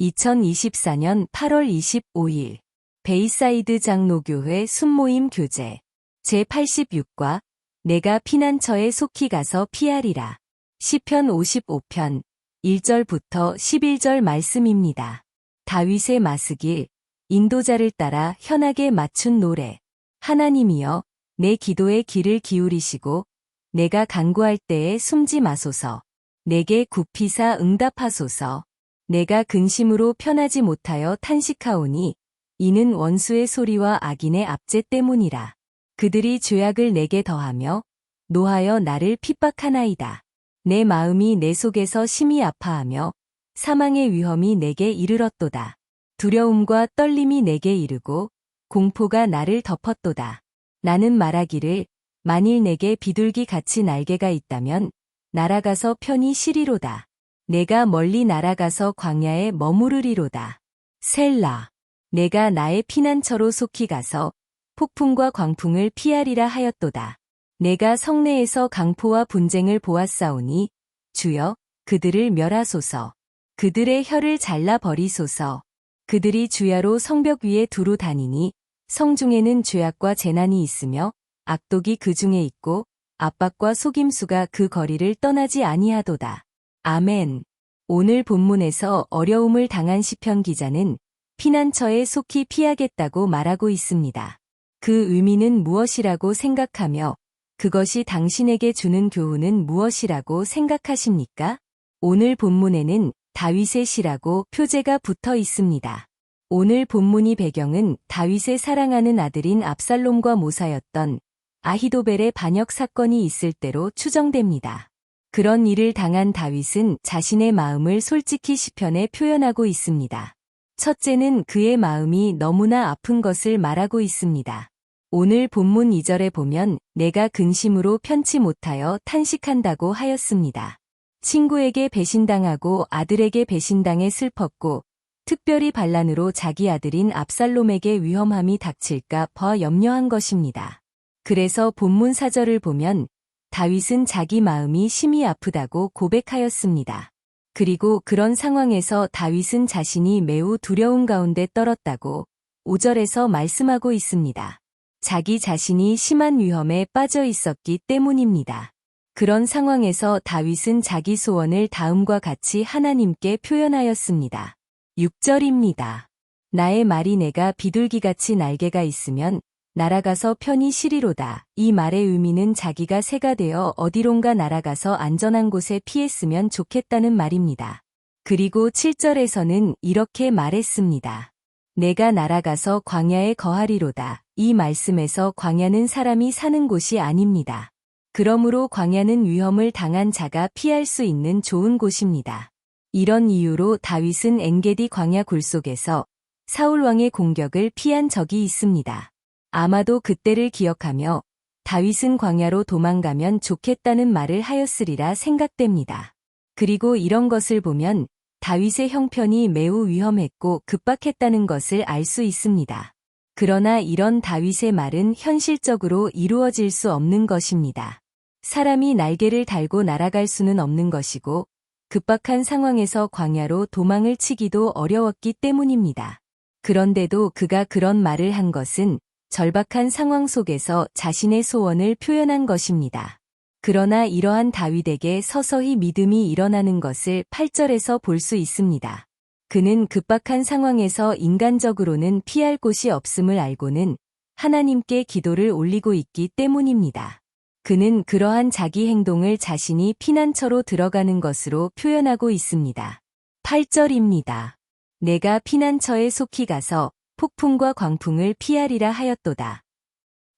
2024년 8월 25일 베이사이드 장로교회 순모임 교재 제86과 내가 피난처에 속히 가서 피하리라. 시편 55편 1절부터 11절 말씀입니다. 다윗의 마스길 인도자를 따라 현악에 맞춘 노래 하나님이여 내 기도에 귀를 기울이시고 내가 간구할 때에 숨지 마소서 내게 굽히사 응답하소서 내가 근심으로 편하지 못하여 탄식하오니 이는 원수의 소리와 악인의 압제 때문이라. 그들이 죄악을 내게 더하며 노하여 나를 핍박하나이다. 내 마음이 내 속에서 심히 아파하며 사망의 위험이 내게 이르렀도다. 두려움과 떨림이 내게 이르고 공포가 나를 덮었도다. 나는 말하기를 만일 내게 비둘기 같이 날개가 있다면 날아가서 편히 쉬리로다. 내가 멀리 날아가서 광야에 머무르리로다. 셀라. 내가 나의 피난처로 속히 가서 폭풍과 광풍을 피하리라 하였도다. 내가 성내에서 강포와 분쟁을 보았사오니 주여 그들을 멸하소서. 그들의 혀를 잘라 버리소서. 그들이 주야로 성벽 위에 두루 다니니 성 중에는 죄악과 재난이 있으며 악독이 그 중에 있고 압박과 속임수가 그 거리를 떠나지 아니하도다. 아멘. 오늘 본문에서 어려움을 당한 시편 기자는 피난처에 속히 피하겠다고 말하고 있습니다. 그 의미는 무엇이라고 생각하며 그것이 당신에게 주는 교훈은 무엇이라고 생각하십니까? 오늘 본문에는 다윗의 시라고 표제가 붙어 있습니다. 오늘 본문이 배경은 다윗의 사랑하는 아들인 압살롬과 모사였던 아히도벨의 반역 사건이 있을 때로 추정됩니다. 그런 일을 당한 다윗은 자신의 마음을 솔직히 시편에 표현하고 있습니다. 첫째는 그의 마음이 너무나 아픈 것을 말하고 있습니다. 오늘 본문 2절에 보면 내가 근심으로 편치 못하여 탄식한다고 하였습니다. 친구에게 배신당하고 아들에게 배신당해 슬펐고 특별히 반란으로 자기 아들인 압살롬에게 위험함이 닥칠까 더 염려한 것입니다. 그래서 본문 사절을 보면 다윗은 자기 마음이 심히 아프다고 고백하였습니다. 그리고 그런 상황에서 다윗은 자신이 매우 두려운 가운데 떨었다고 5절에서 말씀하고 있습니다. 자기 자신이 심한 위험에 빠져 있었기 때문입니다. 그런 상황에서 다윗은 자기 소원을 다음과 같이 하나님께 표현하였습니다. 6절입니다. 나의 말이 내가 비둘기같이 날개가 있으면 날아가서 편히 쉬리로다. 이 말의 의미는 자기가 새가 되어 어디론가 날아가서 안전한 곳에 피했으면 좋겠다는 말입니다. 그리고 7절에서는 이렇게 말했습니다. 내가 날아가서 광야에 거하리로다. 이 말씀에서 광야는 사람이 사는 곳이 아닙니다. 그러므로 광야는 위험을 당한 자가 피할 수 있는 좋은 곳입니다. 이런 이유로 다윗은 엔게디 광야 굴속에서 사울 왕의 공격을 피한 적이 있습니다. 아마도 그때를 기억하며 다윗은 광야로 도망가면 좋겠다는 말을 하였으리라 생각됩니다. 그리고 이런 것을 보면 다윗의 형편이 매우 위험했고 급박했다는 것을 알 수 있습니다. 그러나 이런 다윗의 말은 현실적으로 이루어질 수 없는 것입니다. 사람이 날개를 달고 날아갈 수는 없는 것이고 급박한 상황에서 광야로 도망을 치기도 어려웠기 때문입니다. 그런데도 그가 그런 말을 한 것은 절박한 상황 속에서 자신의 소원을 표현한 것입니다. 그러나 이러한 다윗에게 서서히 믿음이 일어나는 것을 8절에서 볼 수 있습니다. 그는 급박한 상황에서 인간적으로는 피할 곳이 없음을 알고는 하나님께 기도를 올리고 있기 때문입니다. 그는 그러한 자기 행동을 자신이 피난처로 들어가는 것으로 표현하고 있습니다. 8절입니다. 내가 피난처에 속히 가서 폭풍과 광풍을 피하리라 하였도다.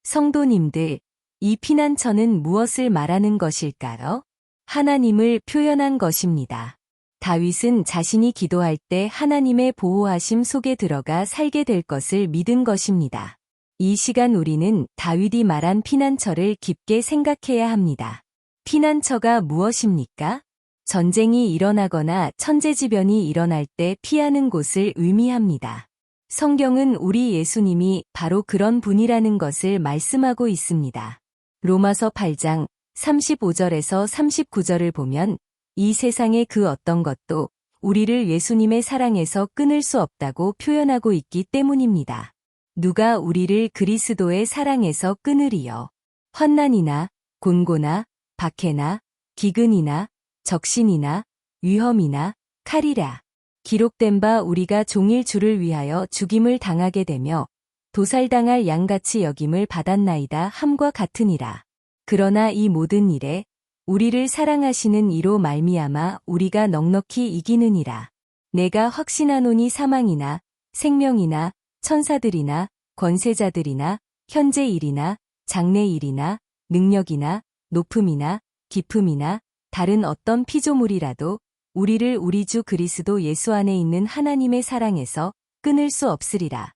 성도님들, 이 피난처는 무엇을 말하는 것일까요? 하나님을 표현한 것입니다. 다윗은 자신이 기도할 때 하나님의 보호하심 속에 들어가 살게 될 것을 믿은 것입니다. 이 시간 우리는 다윗이 말한 피난처를 깊게 생각해야 합니다. 피난처가 무엇입니까? 전쟁이 일어나거나 천재지변이 일어날 때 피하는 곳을 의미합니다. 성경은 우리 예수님이 바로 그런 분이라는 것을 말씀하고 있습니다. 로마서 8장 35절에서 39절을 보면 이 세상의 그 어떤 것도 우리를 예수님의 사랑에서 끊을 수 없다고 표현하고 있기 때문입니다. 누가 우리를 그리스도의 사랑에서 끊으리요. 환난이나 곤고나 박해나 기근이나 적신이나 위험이나 칼이라. 기록된 바 우리가 종일 주를 위하여 죽임을 당하게 되며 도살당할 양같이 여김을 받았나이다 함과 같으니라. 그러나 이 모든 일에 우리를 사랑하시는 이로 말미암아 우리가 넉넉히 이기느니라. 내가 확신하노니 사망이나 생명이나 천사들이나 권세자들이나 현재 일이나 장래 일이나 능력이나 높음이나 깊음이나 다른 어떤 피조물이라도 우리를 우리 주 그리스도 예수 안에 있는 하나님의 사랑에서 끊을 수 없으리라.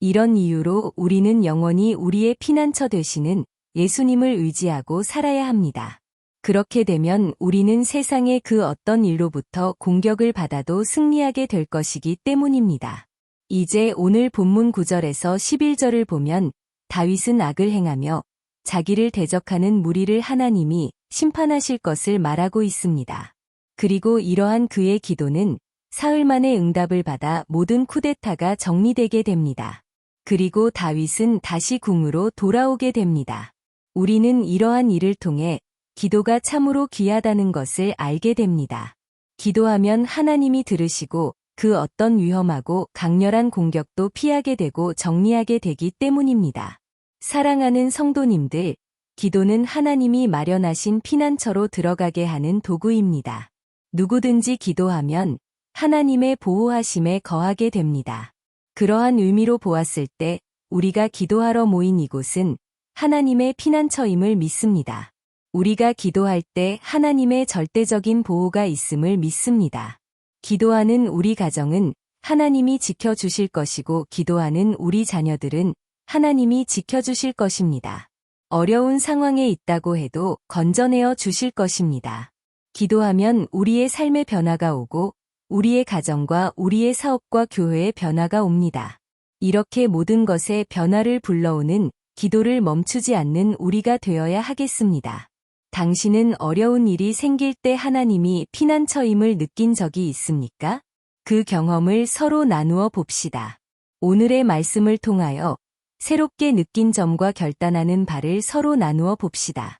이런 이유로 우리는 영원히 우리의 피난처 되시는 예수님을 의지하고 살아야 합니다. 그렇게 되면 우리는 세상의 그 어떤 일로부터 공격을 받아도 승리하게 될 것이기 때문입니다. 이제 오늘 본문 9절에서 11절을 보면 다윗은 악을 행하며 자기를 대적하는 무리를 하나님이 심판하실 것을 말하고 있습니다. 그리고 이러한 그의 기도는 사흘 만에 응답을 받아 모든 쿠데타가 정리되게 됩니다. 그리고 다윗은 다시 궁으로 돌아오게 됩니다. 우리는 이러한 일을 통해 기도가 참으로 귀하다는 것을 알게 됩니다. 기도하면 하나님이 들으시고 그 어떤 위험하고 강렬한 공격도 피하게 되고 정리하게 되기 때문입니다. 사랑하는 성도님들, 기도는 하나님이 마련하신 피난처로 들어가게 하는 도구입니다. 누구든지 기도하면 하나님의 보호하심에 거하게 됩니다. 그러한 의미로 보았을 때 우리가 기도하러 모인 이곳은 하나님의 피난처임을 믿습니다. 우리가 기도할 때 하나님의 절대적인 보호가 있음을 믿습니다. 기도하는 우리 가정은 하나님이 지켜주실 것이고 기도하는 우리 자녀들은 하나님이 지켜주실 것입니다. 어려운 상황에 있다고 해도 건져내어 주실 것입니다. 기도하면 우리의 삶의 변화가 오고 우리의 가정과 우리의 사업과 교회의 변화가 옵니다. 이렇게 모든 것에 변화를 불러오는 기도를 멈추지 않는 우리가 되어야 하겠습니다. 당신은 어려운 일이 생길 때 하나님이 피난처임을 느낀 적이 있습니까? 그 경험을 서로 나누어 봅시다. 오늘의 말씀을 통하여 새롭게 느낀 점과 결단하는 바를 서로 나누어 봅시다.